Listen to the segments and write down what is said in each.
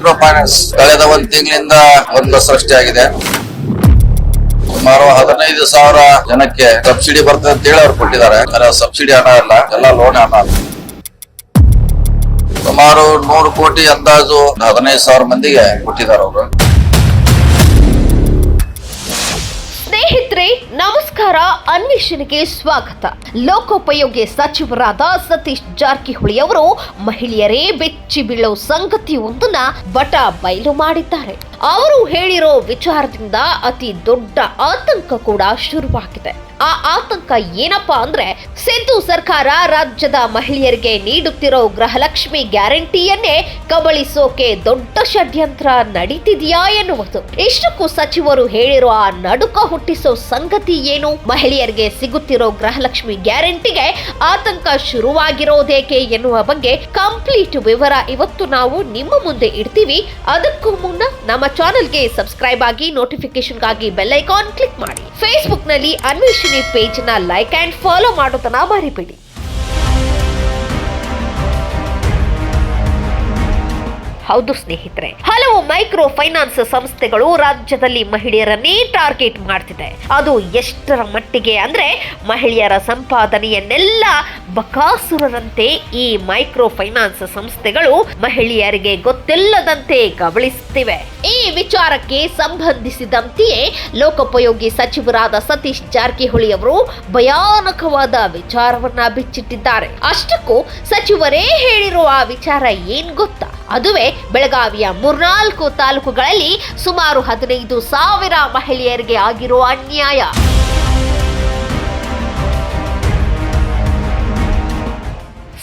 Micro finance ಕಳೆದ ಒಂದ್ ತಿಂಗಳಿಂದ ಒಂದು ಸೃಷ್ಟಿಯಾಗಿದೆ ಸುಮಾರು ಹದಿನೈದು ಸಾವಿರ ಜನಕ್ಕೆ ಸಬ್ಸಿಡಿ ಬರ್ತದೆ ಅಂತ ಹೇಳಿ ಅವ್ರು ಕೊಟ್ಟಿದ್ದಾರೆ. ಸಬ್ಸಿಡಿ ಹಣ ಅಲ್ಲ, ಎಲ್ಲ ಲೋನ್ ಹಣ ಸುಮಾರು ನೂರು ಕೋಟಿ ಅಂದಾಜು ಹದಿನೈದು ಸಾವಿರ ಮಂದಿಗೆ ಕೊಟ್ಟಿದ್ದಾರೆ ಅವರು. ಸ್ನೇಹಿತರೆ ನಮಸ್ಕಾರ, ಅನ್ವೇಷಣೆಗೆ ಸ್ವಾಗತ. ಲೋಕೋಪಯೋಗಿ ಸಚಿವರಾದ ಸತೀಶ್ ಜಾರಕಿಹೊಳಿ ಅವರು ಮಹಿಳೆಯರೇ ಬೆಚ್ಚಿ ಬೀಳೋ ಸಂಗತಿ ಒಂದನ್ನ ಬಟ ಬಯಲು ಮಾಡಿದ್ದಾರೆ. ಅವರು ಹೇಳಿರೋ ವಿಚಾರದಿಂದ ಅತಿ ದೊಡ್ಡ ಆತಂಕ ಕೂಡ ಶುರುವಾಗಿದೆ. ಆ ಆತಂಕ ಏನಪ್ಪಾ ಅಂದ್ರೆ ಸಿದ್ದು ಸರ್ಕಾರ ರಾಜ್ಯದ ಮಹಿಳೆಯರಿಗೆ ನೀಡುತ್ತಿರೋ ಗೃಹಲಕ್ಷ್ಮಿ ಗ್ಯಾರಂಟಿಯನ್ನೇ ಕಬಳಿಸೋಕೆ ದೊಡ್ಡ ಷಡ್ಯಂತ್ರ ನಡೀತಿದೆಯಾ ಎನ್ನುವುದು. ಇಷ್ಟಕ್ಕೂ ಸಚಿವರು ಹೇಳಿರೋ ಆ ನಡುಕ ಹುಟ್ಟಿಸೋ ಸಂಗತಿ ಏನು? ಮಹಿಳೆಯರಿಗೆ ಸಿಗುತ್ತಿರೋ ಗೃಹಲಕ್ಷ್ಮಿ ಗ್ಯಾರಂಟಿಗೆ ಆತಂಕ ಶುರುವಾಗಿರೋದೇಕೆ ಎನ್ನುವ ಬಗ್ಗೆ ಕಂಪ್ಲೀಟ್ ವಿವರ ಇವತ್ತು ನಾವು ನಿಮ್ಮ ಮುಂದೆ ಇಡ್ತೀವಿ. ಅದಕ್ಕೂ ಮುನ್ನ ನಮ್ಮ ಚಾನೆಲ್ಗೆ ಸಬ್ಸ್ಕ್ರೈಬ್ ಆಗಿ ನೋಟಿಫಿಕೇಶನ್ಗಾಗಿ ಬೆಲ್ ಐಕಾನ್ ಕ್ಲಿಕ್ ಮಾಡಿ. ಫೇಸ್ಬುಕ್ನಲ್ಲಿ ಅನ್ವೇಷಣೆ ಪೇಜ್ನ ಲೈಕ್ ಅಂಡ್ ಫಾಲೋ ಮಾಡೋದನ್ನ ಮರಿಬೇಡಿ. ಹೌದು ಸ್ನೇಹಿತರೆ, ಹಲವು ಮೈಕ್ರೋ ಫೈನಾನ್ಸ್ ಸಂಸ್ಥೆಗಳು ರಾಜ್ಯದಲ್ಲಿ ಮಹಿಳೆಯರನ್ನೇ ಟಾರ್ಗೆಟ್ ಮಾಡ್ತಿದೆ. ಅದು ಎಷ್ಟರ ಮಟ್ಟಿಗೆ ಅಂದ್ರೆ ಮಹಿಳೆಯರ ಸಂಪಾದನೆಯನ್ನೆಲ್ಲ ಬಕಾಸುರರಂತೆ ಈ ಮೈಕ್ರೋ ಫೈನಾನ್ಸ್ ಸಂಸ್ಥೆಗಳು ಮಹಿಳೆಯರಿಗೆ ಗೊತ್ತಿಲ್ಲದಂತೆ ಕಬಳಿಸುತ್ತಿವೆ. ಈ ವಿಚಾರಕ್ಕೆ ಸಂಬಂಧಿಸಿದಂತೆಯೇ ಲೋಕೋಪಯೋಗಿ ಸಚಿವರಾದ ಸತೀಶ್ ಜಾರಕಿಹೊಳಿ ಅವರು ಭಯಾನಕವಾದ ವಿಚಾರವನ್ನ ಬಿಚ್ಚಿಟ್ಟಿದ್ದಾರೆ. ಅಷ್ಟಕ್ಕೂ ಸಚಿವರೇ ಹೇಳಿರುವ ಆ ವಿಚಾರ ಏನ್ ಗೊತ್ತಾ? ಅದುವೇ ಬೆಳಗಾವಿಯ ಮೂರ್ನಾಲ್ಕು ತಾಲೂಕುಗಳಲ್ಲಿ ಸುಮಾರು ಹದಿನೈದು ಸಾವಿರ ಮಹಿಳೆಯರಿಗೆ ಆಗಿರೋ ಅನ್ಯಾಯ.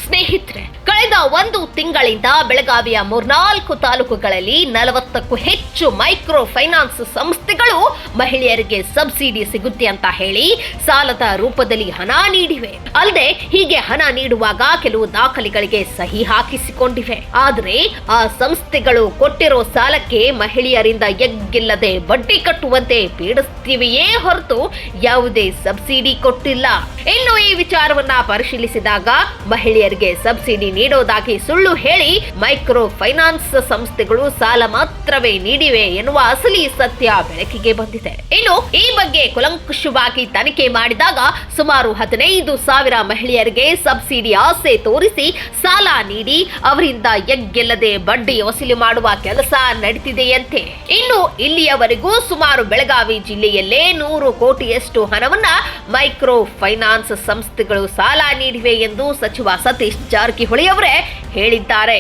ಸ್ನೇಹಿತರೆ ಕಳೆದ ಒಂದು ತಿಂಗಳಿಂದ ಬೆಳಗಾವಿಯ ಮೂರ್ನಾಲ್ಕು ತಾಲೂಕುಗಳಲ್ಲಿ ನಲವತ್ತಕ್ಕೂ ಹೆಚ್ಚು ಮೈಕ್ರೋ ಫೈನಾನ್ಸ್ ಸಂಸ್ಥೆಗಳು ಮಹಿಳೆಯರಿಗೆ ಸಬ್ಸಿಡಿ ಸಿಗುತ್ತೆ ಅಂತ ಹೇಳಿ ಸಾಲದ ರೂಪದಲ್ಲಿ ಹಣ ನೀಡಿವೆ. ಅಲ್ಲದೆ ಹೀಗೆ ಹಣ ನೀಡುವಾಗ ಕೆಲವು ದಾಖಲೆಗಳಿಗೆ ಸಹಿ ಹಾಕಿಸಿಕೊಂಡಿವೆ. ಆದರೆ ಆ ಸಂಸ್ಥೆಗಳು ಕೊಟ್ಟಿರೋ ಸಾಲಕ್ಕೆ ಮಹಿಳೆಯರಿಂದ ಎಗ್ಗಿಲ್ಲದೆ ಬಡ್ಡಿ ಕಟ್ಟುವಂತೆ ಪೀಡಿಸ್ತಿವೆಯೇ ಹೊರತು ಯಾವುದೇ ಸಬ್ಸಿಡಿ ಕೊಟ್ಟಿಲ್ಲ. ಇನ್ನು ಈ ವಿಚಾರವನ್ನ ಪರಿಶೀಲಿಸಿದಾಗ ಮಹಿಳೆಯರಿಗೆ ಸಬ್ಸಿಡಿ ನೀಡೋದಾಗಿ ಸುಳ್ಳು ಹೇಳಿ ಮೈಕ್ರೋ ಫೈನಾನ್ಸ್ ಸಂಸ್ಥೆಗಳು ಸಾಲ ಮಾತ್ರವೇ ನೀಡಿವೆ ಎನ್ನುವ ಅಸಲಿ ಸತ್ಯ ಬೆಳಕಿಗೆ ಬಂದಿದೆ. ಇನ್ನು ಈ ಬಗ್ಗೆ ಕುಲಂಕುಷವಾಗಿ ತನಿಖೆ ಮಾಡಿದಾಗ ಸುಮಾರು ಹದಿನೈದು ಸಾವಿರ ಮಹಿಳೆಯರಿಗೆ ಸಬ್ಸಿಡಿ ಆಸೆ ತೋರಿಸಿ ಸಾಲ ನೀಡಿ ಅವರಿಂದ ಎಗ್ಗೆಲ್ಲದೆ ಬಡ್ಡಿ ವಸೂಲಿ ಮಾಡುವ ಕೆಲಸ ನಡೀತಿದೆಯಂತೆ. ಇನ್ನು ಇಲ್ಲಿಯವರೆಗೂ ಸುಮಾರು ಬೆಳಗಾವಿ ಜಿಲ್ಲೆಯಲ್ಲೇ ನೂರು ಕೋಟಿಯಷ್ಟು ಹಣವನ್ನ ಮೈಕ್ರೋ ಫೈನಾನ್ಸ್ ಸಂಸ್ಥೆಗಳು ಸಾಲ ನೀಡಿವೆ ಎಂದು ಸಚಿವ ಸತೀಶ್ ಜಾರಕಿಹೊಳಿ ಅವರೇ ಹೇಳಿದ್ದಾರೆ.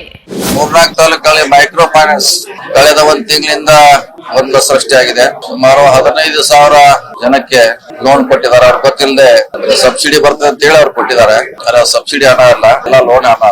ಮೂರ್ನಾಲ್ಕು ತಾಲೂಕಲ್ಲಿ ಮೈಕ್ರೋ ಫೈನಾನ್ಸ್ ಕಳೆದ ಒಂದ್ ತಿಂಗಳಿಂದ ಒಂದು ಸೃಷ್ಟಿಯಾಗಿದೆ. ಸುಮಾರು ಹದಿನೈದು ಸಾವಿರ ಜನಕ್ಕೆ ಲೋನ್ ಕೊಟ್ಟಿದ್ದಾರೆ. ಅವ್ರು ಗೊತ್ತಿಲ್ಲದೆ ಸಬ್ಸಿಡಿ ಬರ್ತದೆ ಅಂತ ಹೇಳಿ ಅವ್ರು ಕೊಟ್ಟಿದ್ದಾರೆ. ಸಬ್ಸಿಡಿ ಹಣ ಇಲ್ಲ ಎಲ್ಲ ಲೋನ್ ಹಣ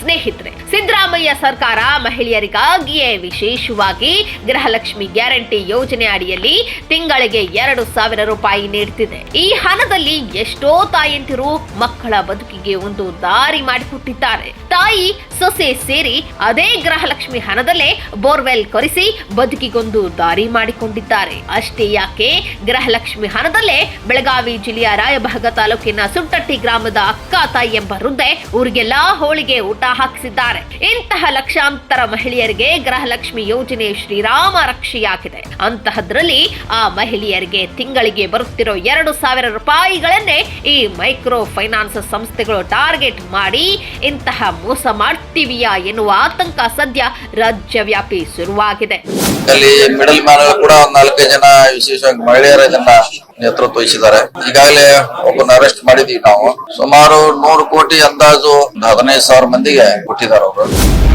ಸ್ನೇಹಿತರೆ ಸಿದ್ದರಾಮಯ್ಯ ಸರ್ಕಾರ ಮಹಿಳೆಯರಿಗಾಗಿಯೇ ವಿಶೇಷವಾಗಿ ಗೃಹಲಕ್ಷ್ಮಿ ಗ್ಯಾರಂಟಿ ಯೋಜನೆ ಅಡಿಯಲ್ಲಿ ತಿಂಗಳಿಗೆ ಎರಡು ಸಾವಿರ ರೂಪಾಯಿ ನೀಡುತ್ತಿದೆ ಈ ಹಣದಲ್ಲಿ ಎಷ್ಟೋ ತಾಯಂತಿರು ಮಕ್ಕಳ ಬದುಕಿಗೆ ಒಂದು ದಾರಿ ಮಾಡಿಕೊಟ್ಟಿದ್ದಾರೆ. ತಾಯಿ, ಸೊಸೆ ಸೇರಿ ಅದೇ ಗೃಹಲಕ್ಷ್ಮಿ ಹಣದಲ್ಲೇ ಬೋರ್ವೆಲ್ ಕೊರೆಸಿ ಬದುಕಿಗೊಂದು ದಾರಿ ಮಾಡಿಕೊಂಡಿದ್ದಾರೆ. ಅಷ್ಟೇ ಯಾಕೆ? ಗೃಹಲಕ್ಷ್ಮಿ ಹಣದಲ್ಲೇ ಬೆಳಗಾವಿ ಜಿಲ್ಲೆಯ ರಾಯಭಾಗ ತಾಲೂಕಿನ ಸುಂಟಟ್ಟಿ ಗ್ರಾಮದ ಅಕ್ಕ ತಾಯಿ ಎಂಬ ವೃದ್ಧೆ ಊರಿಗೆಲ್ಲಾ ಹೋಳಿಗೆ ಊಟ ಹಾಕಿಸಿದ್ದಾರೆ. ಇಂತಹ ಲಕ್ಷಾಂತರ ಮಹಿಳೆಯರಿಗೆ ಗೃಹಲಕ್ಷ್ಮಿ ಯೋಜನೆ ಶ್ರೀರಾಮ ರಕ್ಷೆಯಾಗಿದೆ. ಅಂತಹದ್ರಲ್ಲಿ ಆ ಮಹಿಳೆಯರಿಗೆ ತಿಂಗಳಿಗೆ ಬರುತ್ತಿರೋ ಎರಡು ಸಾವಿರ ರೂಪಾಯಿಗಳನ್ನೇ ಈ ಮೈಕ್ರೋ ಫೈನಾನ್ಸ್ ಸಂಸ್ಥೆಗಳು ಟಾರ್ಗೆಟ್ ಮಾಡಿ ಇಂತಹ ಮೋಸ ಮಾಡ್ತೀವಿಯಾ ಎನ್ನುವ ಆತಂಕ ಸದ್ಯ ರಾಜ್ಯವ್ಯಾಪಿ ಶುರುವಾಗಿದೆ. ಅಲ್ಲಿ ಮಿಡಲ್ ಮ್ಯಾನ್ ಕೂಡ ನಾಲ್ಕೈದು ಜನ ವಿಶೇಷವಾಗಿ ಮಹಿಳೆಯರ ಜನ ನೇತೃತ್ವ ವಹಿಸಿದ್ದಾರೆ. ಈಗಾಗಲೇ ಒಬ್ಬನ ಅರೆಸ್ಟ್ ಮಾಡಿದೀವಿ ನಾವು. ಸುಮಾರು ನೂರು ಕೋಟಿ ಅಂದಾಜು ಹದಿನೈದು ಸಾವಿರ ಮಂದಿಗೆ ಕೊಟ್ಟಿದ್ದಾರೆ ಅವರು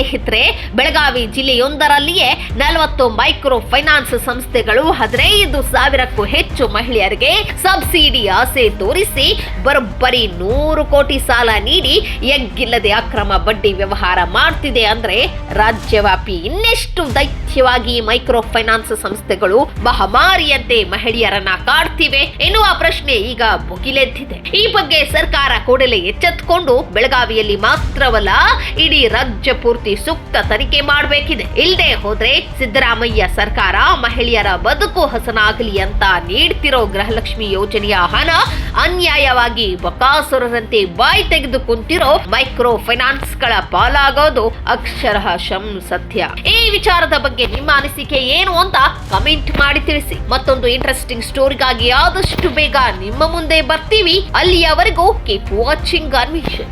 ಸ್ನೇಹಿತರೆ, ಬೆಳಗಾವಿ ಜಿಲ್ಲೆಯೊಂದರಲ್ಲಿಯೇ ನಲವತ್ತು ಮೈಕ್ರೋ ಫೈನಾನ್ಸ್ ಸಂಸ್ಥೆಗಳು ಹದಿನೈದು ಸಾವಿರಕ್ಕೂ ಹೆಚ್ಚು ಮಹಿಳೆಯರಿಗೆ ಸಬ್ಸಿಡಿ ಆಸೆ ತೋರಿಸಿ ಬರೋಬ್ಬರಿ ನೂರು ಕೋಟಿ ಸಾಲ ನೀಡಿ ಎಗ್ಗಿಲ್ಲದೆ ಅಕ್ರಮ ಬಡ್ಡಿ ವ್ಯವಹಾರ ಮಾಡ್ತಿದೆ ಅಂದ್ರೆ ರಾಜ್ಯವ್ಯಾಪಿ ಇನ್ನೆಷ್ಟು ದೈತ್ಯವಾಗಿ ಮೈಕ್ರೋ ಫೈನಾನ್ಸ್ ಸಂಸ್ಥೆಗಳು ಮಹಾಮಾರಿಯಂತೆ ಮಹಿಳೆಯರನ್ನ ಕಾಡ್ತಿವೆ ಎನ್ನುವ ಪ್ರಶ್ನೆ ಈಗ ಮುಗಿಲೆದ್ದಿದೆ ಈ ಬಗ್ಗೆ ಸರ್ಕಾರ ಕೂಡಲೇ ಎಚ್ಚೆತ್ತುಕೊಂಡು ಬೆಳಗಾವಿಯಲ್ಲಿ ಮಾತ್ರವಲ್ಲ, ಇಡೀ ರಾಜ್ಯ ಪೂರ್ತಿ ಸೂಕ್ತ ತನಿಖೆ ಮಾಡಬೇಕಿದೆ. ಇಲ್ಲದೆ ಹೋದ್ರೆ ಸಿದ್ದರಾಮಯ್ಯ ಸರ್ಕಾರ ಮಹಿಳೆಯರ ಬದುಕು ಹಸನಾಗಲಿ ಅಂತ ನೀಡ್ತಿರೋ ಗೃಹಲಕ್ಷ್ಮಿ ಯೋಜನೆಯ ಹಣ ಅನ್ಯಾಯವಾಗಿ ಬಕಾಸುರರಂತೆ ಬಾಯಿ ತೆಗೆದು ಕುಂತಿರೋ ಮೈಕ್ರೋ ಫೈನಾನ್ಸ್ಗಳ ಪಾಲಾಗೋದು ಅಕ್ಷರಃ ಶಂ ಸತ್ಯ. ಈ ವಿಚಾರದ ಬಗ್ಗೆ ನಿಮ್ಮ ಅನಿಸಿಕೆ ಏನು ಅಂತ ಕಮೆಂಟ್ ಮಾಡಿ ತಿಳಿಸಿ. ಮತ್ತೊಂದು ಇಂಟ್ರೆಸ್ಟಿಂಗ್ ಸ್ಟೋರಿಗಾಗಿ ಆದಷ್ಟು ಬೇಗ ನಿಮ್ಮ ಮುಂದೆ ಬರ್ತೀವಿ. ಅಲ್ಲಿಯವರೆಗೂ ಕೀಪ್ ವಾಚಿಂಗ್ ಅನ್ವಿಷನ್